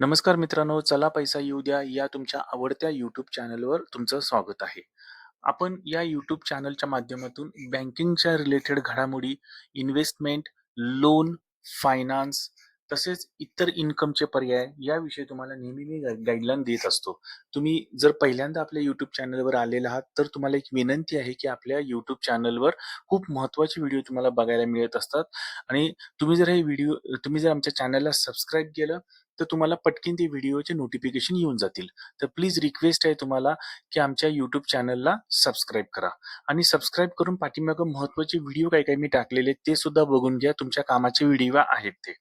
नमस्कार मित्रांनो, चला पैसा येऊ द्या या तुमच्या आवडत्या यूट्यूब चॅनलवर तुमचं स्वागत आहे. आपण या यूट्यूब चॅनलच्या माध्यमातून बँकिंगच्या रिलेटेड घडामोडी, इन्व्हेस्टमेंट, लोन, फायनान्स तसेच इतर इन्कमचे पर्याय याविषयी तुम्हाला नेहमी मी गाईडलाईन देत असतो. तुम्ही जर पहिल्यांदा आपल्या YouTube चॅनलवर आलेला आहात, तर तुम्हाला एक विनंती आहे, की आपल्या यूट्यूब चॅनलवर खूप महत्त्वाचे व्हिडिओ तुम्हाला बघायला मिळत असतात आणि तुम्ही जर हे व्हिडिओ तुम्ही जर आमच्या चॅनलला सबस्क्राईब केलं, तर तुम्हाला पटकन ते व्हिडिओचे नोटिफिकेशन येऊन जातील. तर प्लीज रिक्वेस्ट आहे तुम्हाला, की आमच्या YouTube चॅनलला सबस्क्राईब करा आणि सबस्क्राईब करून पाठीमागे महत्त्वाचे व्हिडिओ काय काय मी टाकलेले आहेत, ते सुद्धा बघून घ्या. तुमच्या कामाचे व्हिडिओ आहेत ते.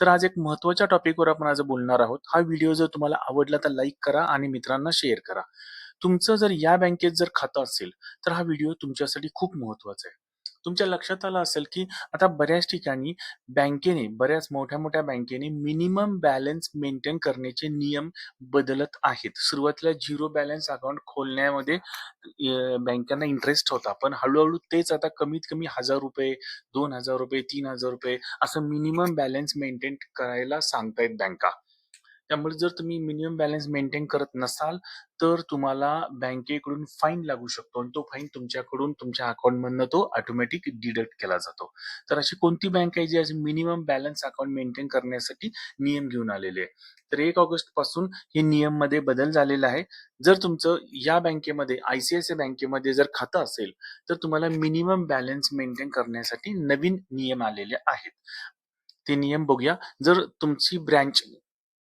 तर आज एक महत्त्वाच्या टॉपिकवर आपण आज बोलणार आहोत. हा व्हिडिओ जर तुम्हाला आवडला तर लाईक करा आणि मित्रांना शेअर करा. तुमचं जर या बँकेत जर खातं असेल, तर हा व्हिडिओ तुमच्यासाठी खूप महत्त्वाचा आहे. तुमच्या लक्षात आलं असेल, की आता बऱ्याच ठिकाणी बँकेने, बऱ्याच मोठ्या-मोठ्या बँकेने मिनिमम बॅलन्स मेंटेन करण्याचे नियम बदलत आहेत. सुरुवातीला झिरो बॅलन्स अकाउंट खोलण्यामध्ये बँकांना इंटरेस्ट होता. पण हळूहळू तेच आता कमीत कमी ₹1000, ₹2000, ₹3000 असं मिनिमम बॅलन्स मेंटेन करायला सांगतायत बँका. त्यामुळे जर तुम्ही मिनिमम बॅलन्स मेंटेन करत नसाल, तर तुम्हाला बँकेकडून फाईन लागू शकतो आणि तो फाईन तुमच्याकडून तुमच्या अकाउंटमधनं तो ऑटोमॅटिक डिडक्ट केला जातो. तर अशी कोणती बँक आहे जी आज मिनिमम बॅलन्स अकाउंट मेंटेन करण्यासाठी नियम घेऊन आलेली आहे. तर 1 ऑगस्टपासून हे नियममध्ये बदल झालेला आहे. जर तुमचं या बँकेमध्ये आय-सी-आय-सी बँकेमध्ये जर खातं असेल, तर तुम्हाला मिनिमम बॅलन्स मेंटेन करण्यासाठी नवीन नियम आलेले आहेत. ते नियम बघूया. जर तुमची ब्रँच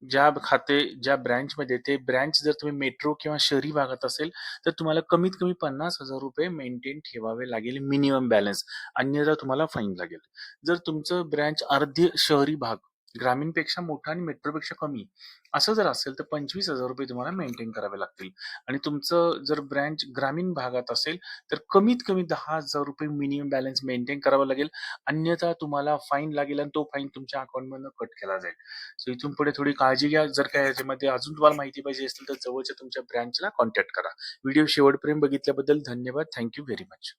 ज्या खाते ज्या ब्रँचमध्ये ते ब्रँच जर तुम्ही मेट्रो किंवा शहरी भागात असेल, तर तुम्हाला कमीत कमी ₹50,000 मेंटेन ठेवावे लागेल मिनिमम बॅलन्स. अन्यथा तुम्हाला फाईन लागेल. जर तुमचं ब्रँच अर्ध शहरी भाग, ग्रामीणपेक्षा मोठा आणि मेट्रोपेक्षा कमी असं जर असेल, तर ₹25,000 तुम्हाला मेंटेन करावे लागतील आणि तुमचं जर ब्रँच ग्रामीण भागात असेल, तर कमीत कमी ₹10,000 मिनिमम बॅलन्स मेंटेन करावा लागेल. अन्यथा तुम्हाला फाईन लागेल आणि तो फाईन तुमच्या अकाउंटमधनं कट केला जाईल. सो इथून पुढे थोडी काळजी घ्या. जर काही याच्यामध्ये अजून तुम्हाला माहिती पाहिजे असेल, तर जवळच्या तुमच्या ब्रँचला कॉन्टॅक्ट करा. व्हिडिओ शेवटपर्यंत बघितल्याबद्दल धन्यवाद. Thank you very much.